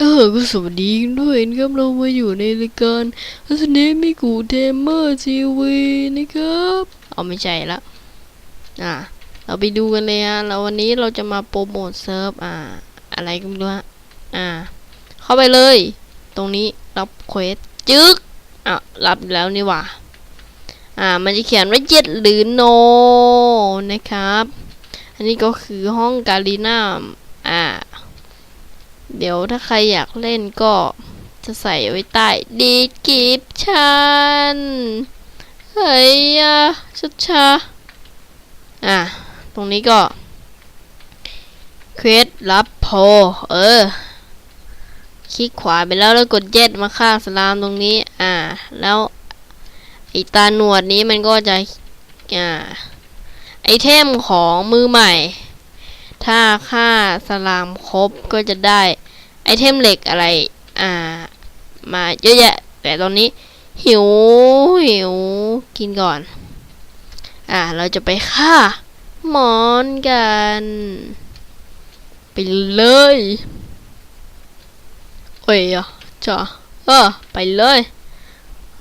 เออก็สวัสดีด้วยนะครับเรามาอยู่ในรายการฮัสเนมิกูเทมเมอร์ทีวีนะครับเอาไม่ใช่ละอ่าเราไปดูกันเลยฮะแล้ววันนี้เราจะมาโปรโมทเซิร์ฟอ่า อะไรก็ไม่รู้ฮะอ่า เข้าไปเลย ตรงนี้รับเควสจึ๊กอะรับแล้วนี่ว่าอ่า มันจะเขียนว่าเจ็ดหรือโนนะครับ อันนี้ก็คือห้องการีนาอ่า เดี๋ยวถ้าใครอยากเล่นก็จะใส่ไว้ใต้ดีกิฟชันเฮ้ยอะชัดชาอะ ตรงนี้ก็เควสรับโพเออ คลิกขวาไปแล้วแล้วกดเจ็ดมาฆ่าสลามตรงนี้ อ่า แล้วไอตาหนวดนี้มันก็จะ อ่า ไอเทมของมือใหม่ ถ้าฆ่าสลามครบก็จะได้ ไอเทมเหล็กอะไร อ่า มาเยอะแยะ แต่ตอนนี้ หิว หิว กินก่อน อ่า เราจะไปฆ่าหมอนกัน ไปเลยโอ้ยอะจ้ะเออ ไปเลย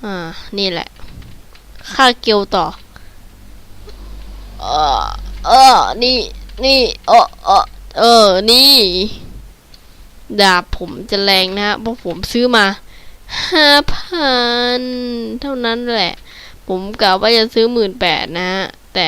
อ่า นี่แหละฆ่าเกียวต่อ เออ เออ นี่ นี่ เออเออเออ นี่ ดาบผมจะแรงนะฮะเพราะผมซื้อมาห้าพันเท่านั้นแหละ ผมกะว่าจะซื้อหมื่นแปดนะฮะแต่